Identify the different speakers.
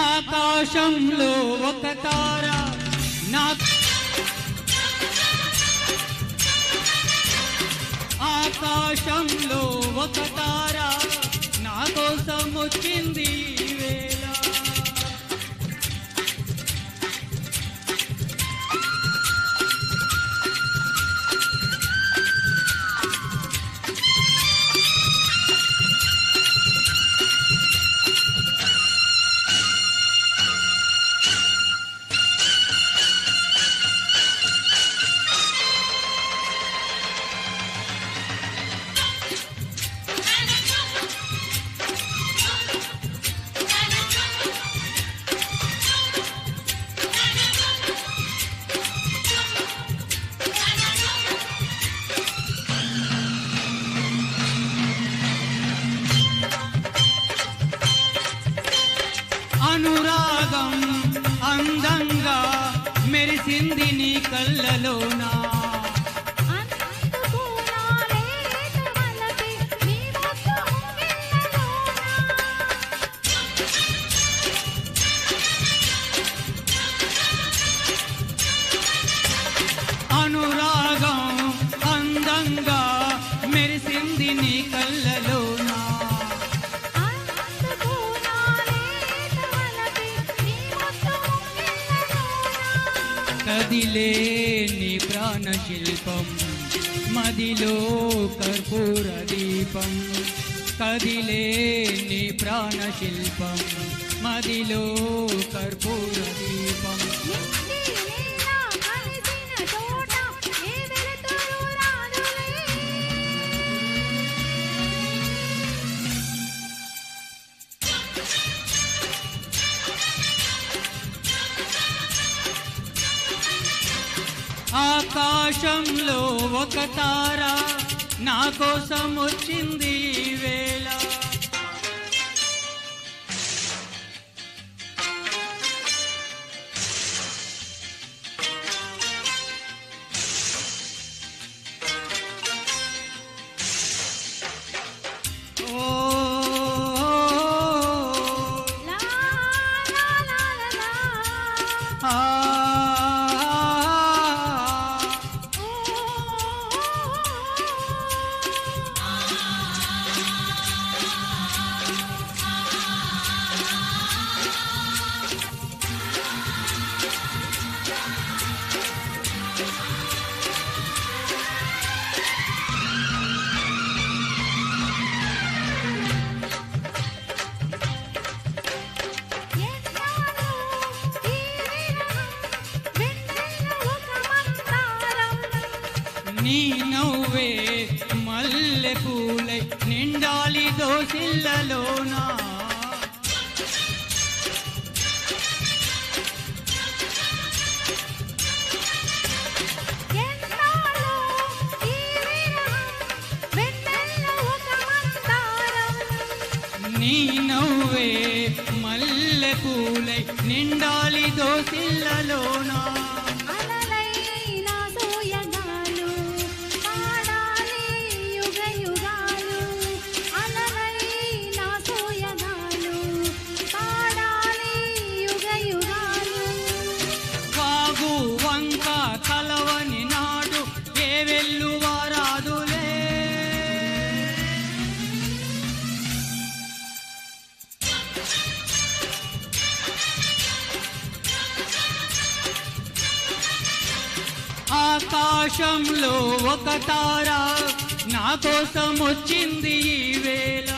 Speaker 1: ఆకాశంలో ఒక తార నా ఆకాశంలో ఒక తార నా కోసం వచ్చింది మెరిసింది నీ కళ్ళలోనా? కదిలే నీ ప్రాణ శిల్పం మదిలో కర్పూర దీపం. కదిలే నీ ప్రాణ శిల్పం మదిలో కర్పూర దీపం. ఆకాశంలో ఒక తార నా కోసం వచ్చింది వేళ. ఓ నీ నవ్వే మల్లె పూలై నిండాలి దోసిల్లలోనా నీ నవ్వే మల్లె పూలై నిండాలి దోసిల్లలోనా ఆకాశంలో ఒక తార నా కోసం వచ్చింది ఈ వేళ.